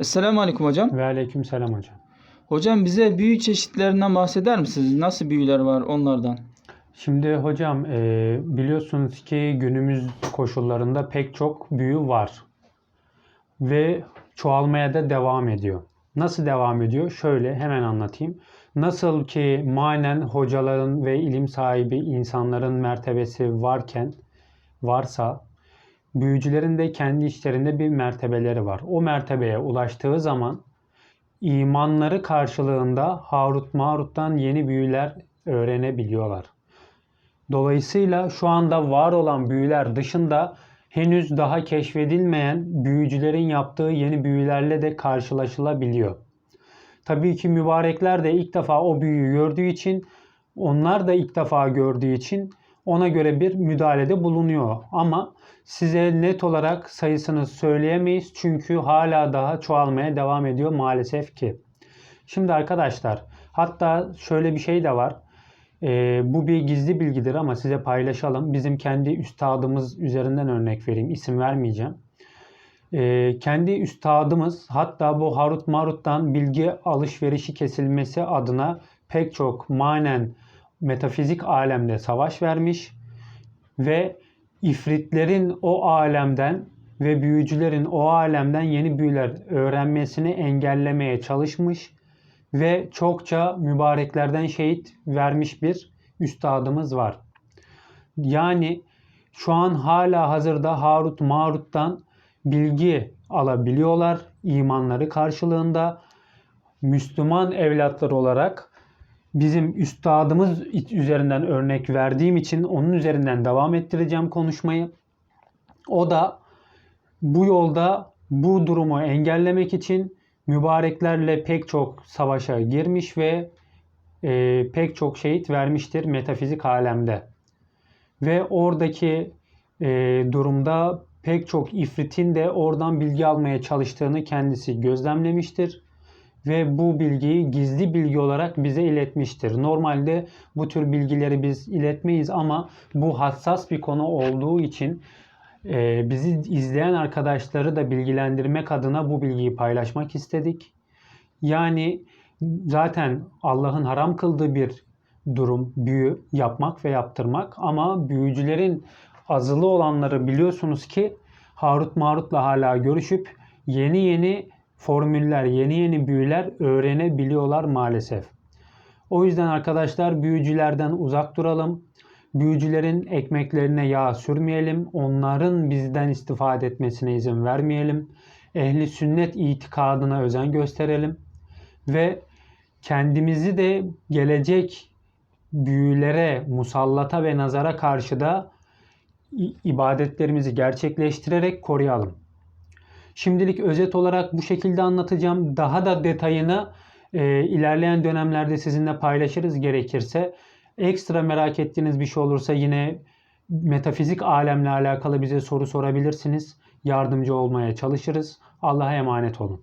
Esselamu Aleyküm hocam. Ve aleyküm selam hocam. Hocam bize büyü çeşitlerinden bahseder misiniz? Nasıl büyüler var onlardan? Şimdi hocam e, biliyorsunuz ki günümüz koşullarında pek çok büyü var. Ve çoğalmaya da devam ediyor. Nasıl devam ediyor? Şöyle hemen anlatayım. Nasıl ki manen hocaların ve ilim sahibi insanların mertebesi varken varsa büyücülerin de kendi içlerinde bir mertebeleri var. O mertebeye ulaştığı zaman imanları karşılığında Harut Marut'tan yeni büyüler öğrenebiliyorlar. Dolayısıyla şu anda var olan büyüler dışında henüz daha keşfedilmeyen büyücülerin yaptığı yeni büyülerle de karşılaşılabiliyor. Tabii ki mübarekler de ilk defa o büyüyü gördüğü için onlar da ilk defa gördüğü için ona göre bir müdahalede bulunuyor. Ama size net olarak sayısını söyleyemeyiz çünkü hala daha çoğalmaya devam ediyor maalesef ki. Şimdi arkadaşlar hatta şöyle bir şey de var. Ee, bu bir gizli bilgidir ama size paylaşalım. Bizim kendi üstadımız üzerinden örnek vereyim. İsim vermeyeceğim. Ee, kendi üstadımız hatta bu Harut Marut'tan bilgi alışverişi kesilmesi adına pek çok manen metafizik alemde savaş vermiş ve ifritlerin o alemden ve büyücülerin o alemden yeni büyüler öğrenmesini engellemeye çalışmış ve çokça mübareklerden şehit vermiş bir üstadımız var. Yani şu an hala hazırda Harut Marut'tan bilgi alabiliyorlar imanları karşılığında. Müslüman evlatlar olarak bizim üstadımız üzerinden örnek verdiğim için onun üzerinden devam ettireceğim konuşmayı. O da bu yolda bu durumu engellemek için mübareklerle pek çok savaşa girmiş ve e, pek çok şehit vermiştir metafizik alemde. Ve oradaki e, durumda pek çok ifritin de oradan bilgi almaya çalıştığını kendisi gözlemlemiştir ve bu bilgiyi gizli bilgi olarak bize iletmiştir. Normalde bu tür bilgileri biz iletmeyiz ama bu hassas bir konu olduğu için e, bizi izleyen arkadaşları da bilgilendirmek adına bu bilgiyi paylaşmak istedik. Yani zaten Allah'ın haram kıldığı bir durum büyü yapmak ve yaptırmak ama büyücülerin azılı olanları biliyorsunuz ki Harut Marut'la hala görüşüp yeni yeni formüller, yeni yeni büyüler öğrenebiliyorlar maalesef. O yüzden arkadaşlar büyücülerden uzak duralım. Büyücülerin ekmeklerine yağ sürmeyelim. Onların bizden istifade etmesine izin vermeyelim. Ehli sünnet itikadına özen gösterelim. Ve kendimizi de gelecek büyülere, musallata ve nazara karşı da ibadetlerimizi gerçekleştirerek koruyalım. Şimdilik özet olarak bu şekilde anlatacağım. Daha da detayını e, ilerleyen dönemlerde sizinle paylaşırız gerekirse. Ekstra merak ettiğiniz bir şey olursa yine metafizik alemle alakalı bize soru sorabilirsiniz. Yardımcı olmaya çalışırız. Allah'a emanet olun.